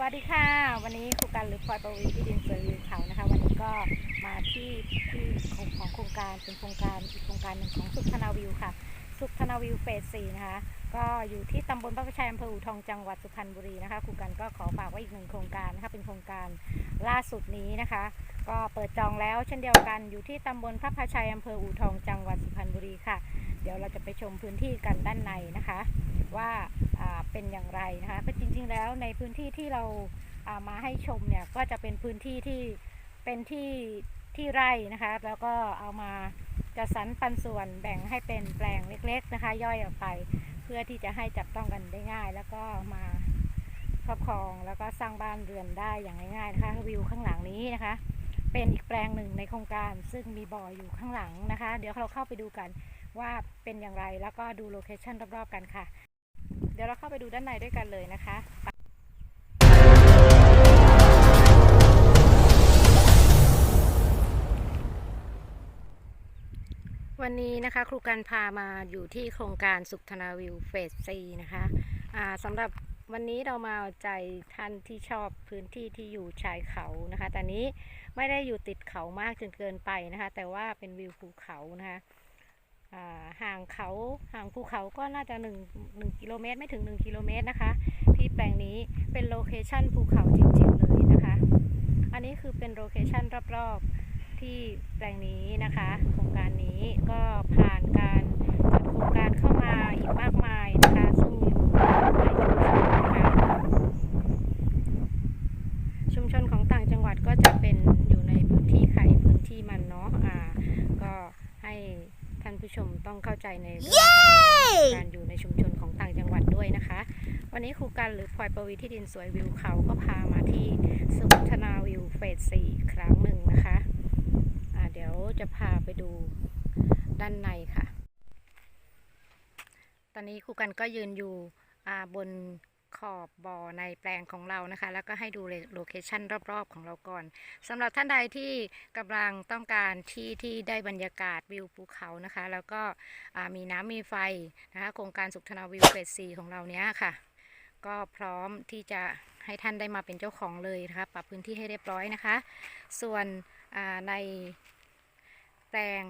วัสดีค่ะ วันนี้ครูการหรือพลอยประวีที่ดินสวยวิวเขานะคะ วันนี้ก็มาที่ที่ของของโครงการเป็นโครงการอีกโครงการหนึ่งของสุขนาวิวค่ะ สุขธนาวิวเฟสสี่นะคะ ก็อยู่ที่ตำบลพระประชัยอำเภออู่ทองจังหวัดสุพรรณบุรีนะคะครูกันก็ขอฝากไว้อีกหนึ่งโครงการนะคะเป็นโครงการล่าสุดนี้นะคะ ก็เปิดจองแล้วเช่นเดียวกันอยู่ที่ตำบลพระพชัยอำเภออู่ทองจังหวัดสุพรรณบุรีค่ะ เดี๋ยวเราจะไปชมพื้นที่กันด้านในนะคะ ว่าเป็นอย่างไรนะคะก็จริง ๆ แล้วในพื้นที่ที่เราามาให้ชมเนี่ยก็จะเป็นพื้นที่ที่เป็นที่ ที่ไร่นะคะ แล้วก็เอามาจัดสรรปันส่วนแบ่งให้เป็นแปลงเล็ก ๆ นะคะ ย่อยออกไปเพื่อที่จะให้จับต้องกันได้ง่าย แล้วก็มาครอบครองแล้วก็สร้างบ้านเรือนได้อย่างง่ายๆนะคะวิวข้างหลังนี้นะคะ เป็นอีกแปลงหนึ่งในโครงการซึ่งมีบ่ออยู่ข้างหลังนะคะ เดี๋ยวเราเข้าไปดูกันว่าเป็นอย่างไรแล้วก็ดูโลเคชั่นรอบๆกันค่ะ เดี๋ยวเราเข้าไปดูด้านในด้วยกันเลยนะคะ วันนี้นะคะครูกันพามาอยู่ที่โครงการสุขธนาวิวเฟสซีนะคะอ่าสำหรับวันนี้เรามาเอาใจท่านที่ชอบพื้นที่ที่อยู่ชายเขานะคะแต่นี้ไม่ได้อยู่ติดเขามากจนเกินไปนะคะ แต่ว่าเป็นวิวภูเขานะคะห่างเขาห่างภูเขาก็น่าจะ1 1กิโลเมตรไม่ถึง 1 กิโลเมตรนะคะ ที่แปลงนี้เป็นโลเคชั่นภูเขาจริงๆเลยนะคะ อันนี้คือเป็นโลเคชั่นรอบๆ ที่แปลงนี้นะคะ โครงการนี้ก็ผ่านการจัดโครงการเข้ามาอีกมากมายนะคะซึ่งอยู่ในชุมชนนะคะชุมชนของต่างจังหวัดก็จะเป็นอยู่ในพื้นที่ไข่พื้นที่มันเนาะอ่าก็ให้ท่านผู้ชมต้องเข้าใจในเรื่องของการอยู่ในชุมชนของต่างจังหวัดด้วยนะคะ วันนี้ครูกันหรือพลอยประวีที่ดินสวยวิวเขาก็พามาที่สุพัฒนาวิวเฟสสี่ครั้งหนึ่งนะคะ จะพาไปดูด้านในค่ะ ตอนนี้ครูกันก็ยืนอยู่อาบนขอบบ่อในแปลงของเรานะคะ แล้วก็ให้ดูโลเคชันรอบ ๆ ของเราก่อนสำหรับท่านใดที่กำลังต้องการที่ที่ได้บรรยากาศวิวภูเขานะคะ แล้วก็มีน้ำมีไฟนะคะโครงการสุขธนาวิวเฟสสี่ของเราเนี้ยค่ะ ก็พร้อมที่จะให้ท่านได้มาเป็นเจ้าของเลยนะคะปรับพื้นที่ให้เรียบร้อยนะคะ ส่วนใน ลง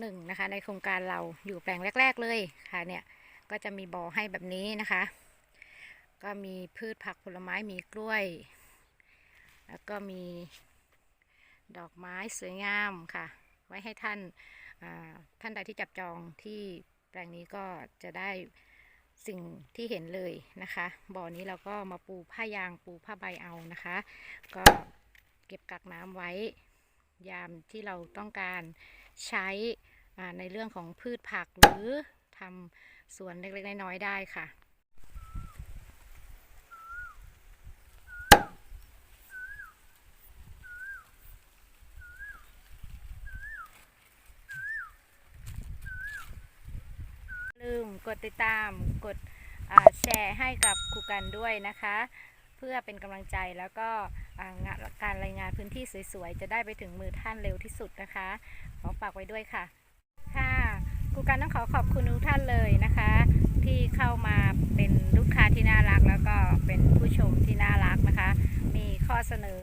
หนึ่งนะคะ ในโครงการเราอยู่แปลงแรก ๆ เลยค่ะเนี่ยก็จะมีบ่อให้แบบนี้นะคะ ก็มีพืชผักผลไม้มีกล้วย แล้วก็มีดอกไม้สวยงามค่ะ ไว้ให้ท่านท่านใดที่จับจองที่แปลงนี้ก็จะได้สิ่งที่เห็นเลยนะคะ บ่อนี้เราก็มาปูผ้ายางปูผ้าใบเอานะคะ ก็เก็บกักน้ำไว้ ยามที่เราต้องการใช้ในเรื่องของพืชผักหรือทำสวนเล็กๆน้อยๆได้ค่ะลืมกดติดตามกดแชร์ให้กับครูกันด้วยนะคะ พื่อเป็นกำลังใจแล้วก็งานการรายงานพื้นที่สวยๆ จะได้ไปถึงมือท่านเร็วที่สุดนะคะ ขอฝากไว้ด้วยค่ะ ค่ะครูการต้องขอขอบคุณทุกท่านเลยนะคะ ที่เข้ามาเป็นลูกค้าที่น่ารัก แล้วก็เป็นผู้ชมที่น่ารักนะคะ มีข้อเสนอ